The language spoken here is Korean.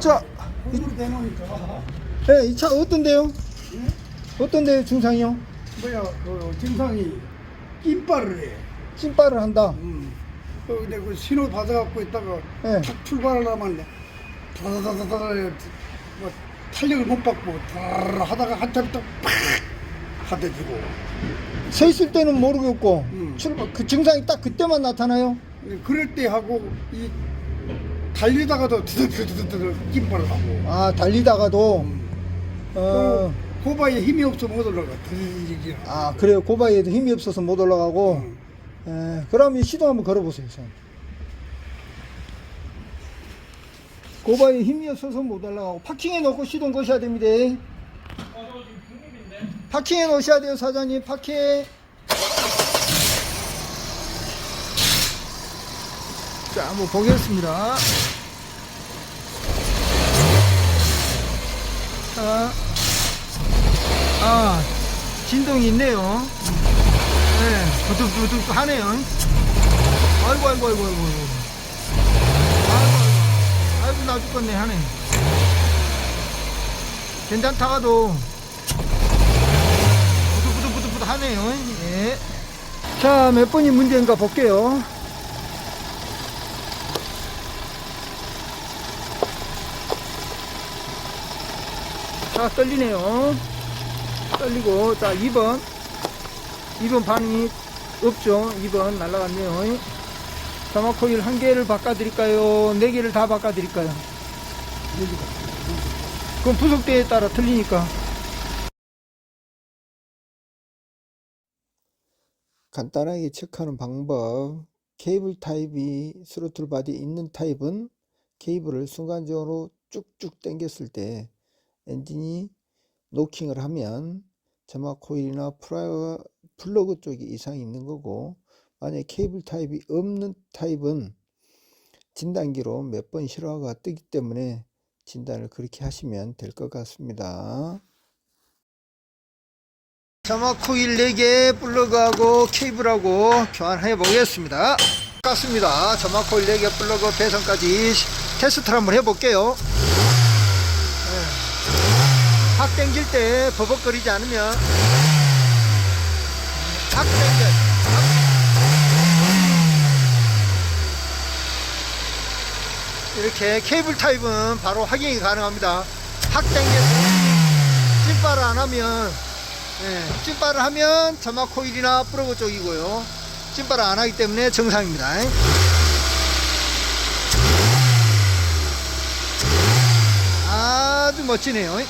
자, 대놓으니까 네, 이 차 어떤데요? 어떤데요, 중상이요? 뭐야 그 증상이 낀발을 해. 찐빠를 한다. 음. 그 근데 그 신호 받아갖고 있다가 네. 탁 출발하려면 다다다다다 뭐 탄력을 못 받고 다라라 하다가 한참 또팍 하대지고 서 있을 때는 모르겠고, 음. 출발, 그 증상이 딱 그때만 나타나요? 그럴 때 하고 이 달리다가도 드드드드드 낀발을 하고 아, 달리다가도, 음. 어, 또 고바에 힘이 없어 못 올라가 아, 그래요. 고바에도 힘이 없어서 못 올라가고, 음. 예, 그럼 이 시동 한번 걸어보세요, 선. 고바에 힘이 없어서 못 올라가고, 파킹해 놓고 시동 거셔야 됩니다. 파킹해 놓으셔야 돼요, 사장님. 파킹. 자, 한번 보겠습니다. 자, 아, 진동이 있네요. 네, 부득부득 하네요. 아이고, 아이고, 아이고, 아이고. 아이고, 아이고, 나 죽겠네, 하네. 괜찮다가도 부득부득부득부득 하네요. 예. 자, 몇 번이 문제인가 볼게요. 자, 떨리네요. 떨리고, 자, 2번. 2번 반응이 없죠. 2번 날라갔네요. 자마 코일 한 개를 바꿔드릴까요? 네 개를 다 바꿔드릴까요? 그럼 부속대에 따라 틀리니까. 간단하게 체크하는 방법. 케이블 타입이 스로틀 바디 있는 타입은 케이블을 순간적으로 쭉쭉 당겼을 때 엔진이 노킹을 하면 점화 코일이나 플러그 쪽에 이상이 있는 거고 만약에 케이블 타입이 없는 타입은 진단기로 몇 번 실화가 뜨기 때문에 진단을 그렇게 하시면 될 것 같습니다. 점화 코일 4개 플러그하고 케이블하고 교환해 보겠습니다. 같습니다. 점화 코일 4개 플러그 배선까지 테스트를 한번 해볼게요. 확 당길 때 버벅거리지 않으면. 확 당겨 이렇게 케이블 타입은 바로 확인이 가능합니다. 확 당겨서 찐빠를 안 하면 예, 찐빠를 하면 점화 코일이나 프로그 쪽이고요. 찐빠를 안 하기 때문에 정상입니다. 아주 멋지네요